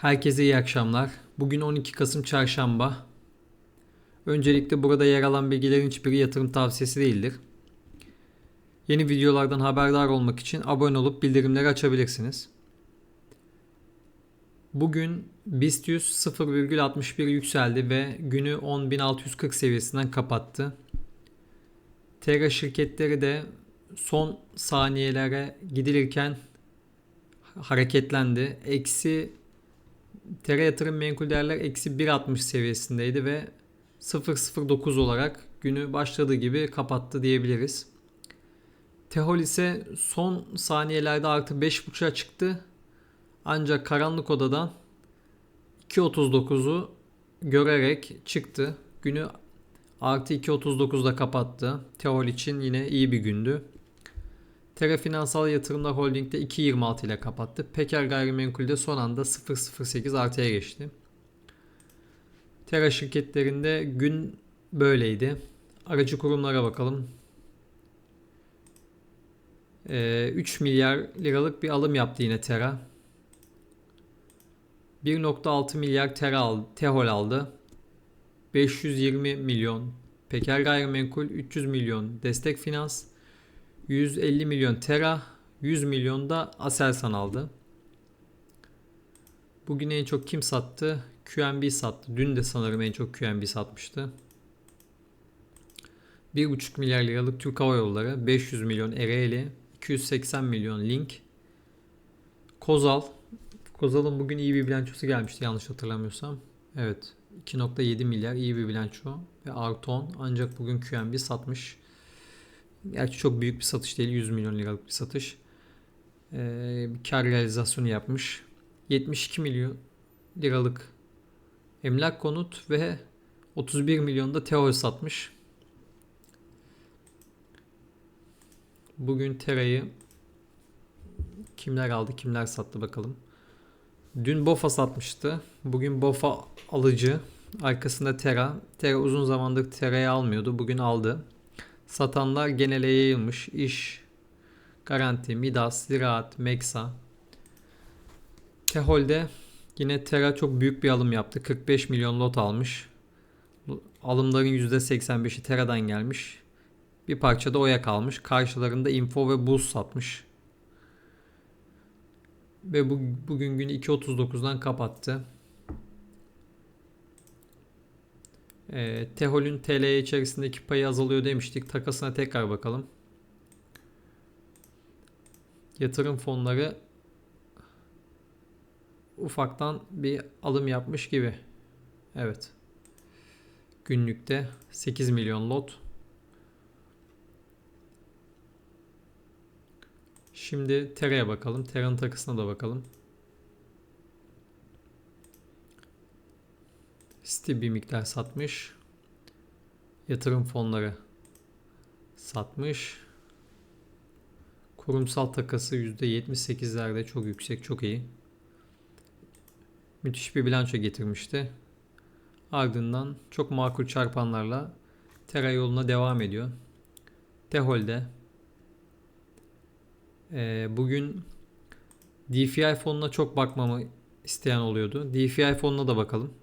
Herkese iyi akşamlar. Bugün 12 Kasım Çarşamba. Öncelikle burada yer alan bilgilerin hiçbiri yatırım tavsiyesi değildir. Yeni videolardan haberdar olmak için abone olup bildirimleri açabilirsiniz. Bugün BIST 100 0,61 yükseldi ve günü 10.640 seviyesinden kapattı. Tera şirketleri de son saniyelere gidilirken hareketlendi. Eksi Tera yatırım menkul değerler eksi 1.60 seviyesindeydi ve 0.09 olarak günü başladığı gibi kapattı diyebiliriz. Tehol ise son saniyelerde artı 5.5'a çıktı. Ancak karanlık odadan 2.39'u görerek çıktı. Günü artı 2.39'da kapattı. Tehol için yine iyi bir gündü. Tera Finansal Yatırımlar Holding'de 2.26 ile kapattı. Peker Gayrimenkul'de son anda 0.08 artıya geçti. Tera şirketlerinde gün böyleydi. Aracı kurumlara bakalım. Ee, 3 milyar liralık bir alım yaptı yine Tera. 1.6 milyar Tera aldı, Tehol aldı. 520 milyon Peker Gayrimenkul 300 milyon Destek Finans 150 milyon Tera, 100 milyon da Aselsan aldı. Bugün en çok kim sattı? QNB sattı. Dün de sanırım en çok QNB satmıştı. 1,5 milyar liralık Türk Hava Yolları, 500 milyon Ereğli, 280 milyon Link, Kozal. Kozal'ın bugün iyi bir bilançosu gelmişti yanlış hatırlamıyorsam. Evet 2.7 milyar iyi bir bilanço ve artı 10 ancak bugün QNB satmış. Gerçi çok büyük bir satış değil. 100 milyon liralık bir satış. Ee, bir kar realizasyonu yapmış. 72 milyon liralık emlak konut ve 31 milyonda Teol satmış. Bugün Tera'yı kimler aldı kimler sattı bakalım. Dün Bofa satmıştı. Bugün Bofa alıcı. Arkasında Tera. Tera uzun zamandır Tera'yı almıyordu. Bugün aldı. Satanlar genele yayılmış. İş, Garanti, Midas, Ziraat, Meksa. Tehol'de yine Tera çok büyük bir alım yaptı. 45 milyon lot almış. Alımların %85'i Tera'dan gelmiş. Bir parça da Oya kalmış. Karşılarında Info ve Buz satmış. Ve bu, bugün günü 2.39'dan kapattı. E, Tehol'ün TL içerisindeki payı azalıyor demiştik. Takasına tekrar bakalım. Yatırım fonları ufaktan bir alım yapmış gibi. Evet. Günlükte 8 milyon lot. Şimdi Tera'ya bakalım. Tera'nın takısına da bakalım. City bir miktar satmış. Yatırım fonları satmış. Kurumsal takası %78'lerde çok yüksek, çok iyi. Müthiş bir bilanço getirmişti. Ardından çok makul çarpanlarla Tera yoluna devam ediyor. Tehol'de e, bugün DFI fonuna çok bakmamı isteyen oluyordu. DFI fonuna da bakalım.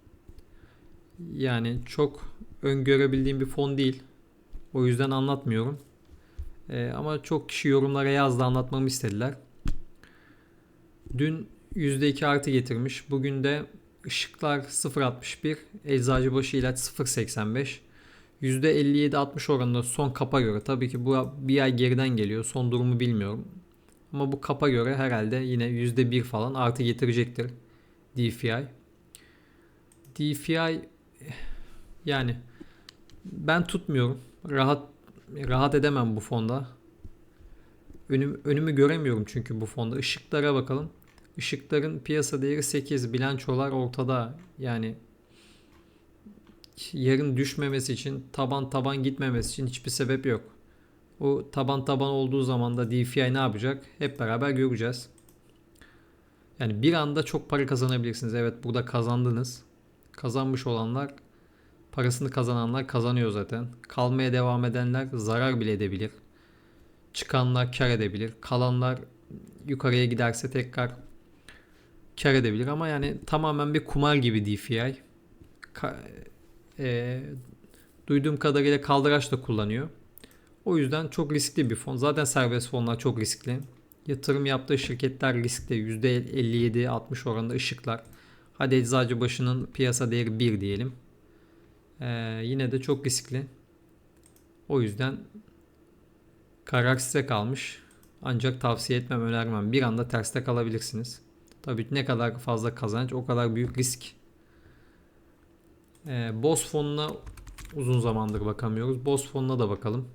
Yani çok öngörebildiğim bir fon değil. O yüzden anlatmıyorum. Ee, ama çok kişi yorumlara yazdı anlatmamı istediler. Dün %2 artı getirmiş. Bugün de ışıklar 0.61, eczacıbaşı ilaç 0.85. %57-60 oranında son kapa göre. Tabii ki bu bir ay geriden geliyor. Son durumu bilmiyorum. Ama bu kapa göre herhalde yine %1 falan artı getirecektir DFI. DFI yani ben tutmuyorum. Rahat rahat edemem bu fonda. Önüm, önümü göremiyorum çünkü bu fonda. Işıklara bakalım. Işıkların piyasa değeri 8. Bilançolar ortada. Yani yarın düşmemesi için, taban taban gitmemesi için hiçbir sebep yok. O taban taban olduğu zaman da DFI ne yapacak? Hep beraber göreceğiz. Yani bir anda çok para kazanabilirsiniz. Evet burada kazandınız. Kazanmış olanlar Parasını kazananlar kazanıyor zaten. Kalmaya devam edenler zarar bile edebilir. Çıkanlar kar edebilir. Kalanlar yukarıya giderse tekrar kar edebilir ama yani tamamen bir kumar gibi DeFi. Ka- e, duyduğum kadarıyla kaldıraç da kullanıyor. O yüzden çok riskli bir fon. Zaten serbest fonlar çok riskli. Yatırım yaptığı şirketler riskli. %57-60 oranında ışıklar. Hadi eczacı başının piyasa değeri 1 diyelim. Ee, yine de çok riskli. O yüzden karar size kalmış. Ancak tavsiye etmem, önermem. Bir anda terste kalabilirsiniz. Tabii ne kadar fazla kazanç o kadar büyük risk. Ee, BOS fonuna uzun zamandır bakamıyoruz. BOS fonuna da bakalım.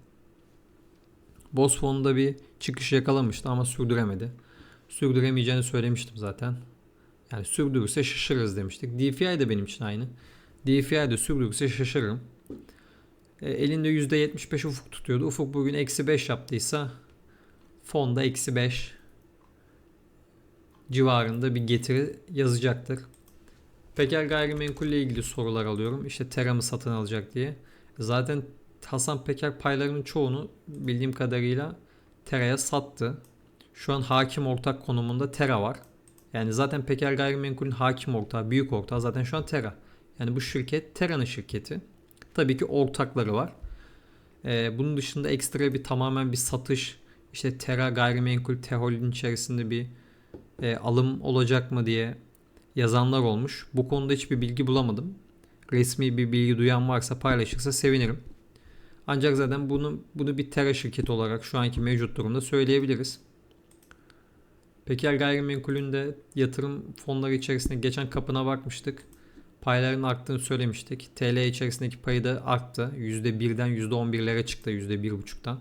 BOS fonunda bir çıkış yakalamıştı ama sürdüremedi. Sürdüremeyeceğini söylemiştim zaten. Yani sürdürürse şaşırırız demiştik. DeFi de benim için aynı. DeFi de sürdürürse şaşırırım. E, elinde %75 ufuk tutuyordu. Ufuk bugün eksi 5 yaptıysa fonda eksi 5 civarında bir getiri yazacaktır. Peker gayrimenkulle ilgili sorular alıyorum. İşte Terra mı satın alacak diye. Zaten Hasan Peker paylarının çoğunu bildiğim kadarıyla Terra'ya sattı. Şu an hakim ortak konumunda Terra var. Yani zaten Peker Gayrimenkul'ün hakim ortağı, büyük ortağı zaten şu an Terra. Yani bu şirket Terra'nın şirketi. Tabii ki ortakları var. Ee, bunun dışında ekstra bir tamamen bir satış, işte Terra Gayrimenkul Tehol'ün içerisinde bir e, alım olacak mı diye yazanlar olmuş. Bu konuda hiçbir bilgi bulamadım. Resmi bir bilgi duyan varsa paylaşırsa sevinirim. Ancak zaten bunu bunu bir Terra şirketi olarak şu anki mevcut durumda söyleyebiliriz. Peker Gayrimenkul'ün de yatırım fonları içerisinde geçen kapına bakmıştık. Payların arttığını söylemiştik. TL içerisindeki payı da arttı. %1'den %11'lere çıktı %1.5'tan.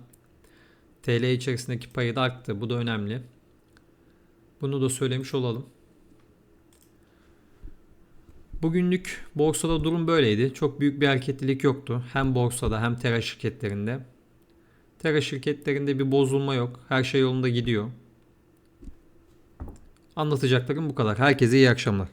TL içerisindeki payı da arttı. Bu da önemli. Bunu da söylemiş olalım. Bugünlük borsada durum böyleydi. Çok büyük bir hareketlilik yoktu. Hem borsada hem Terra şirketlerinde. Terra şirketlerinde bir bozulma yok. Her şey yolunda gidiyor. Anlatacaklarım bu kadar. Herkese iyi akşamlar.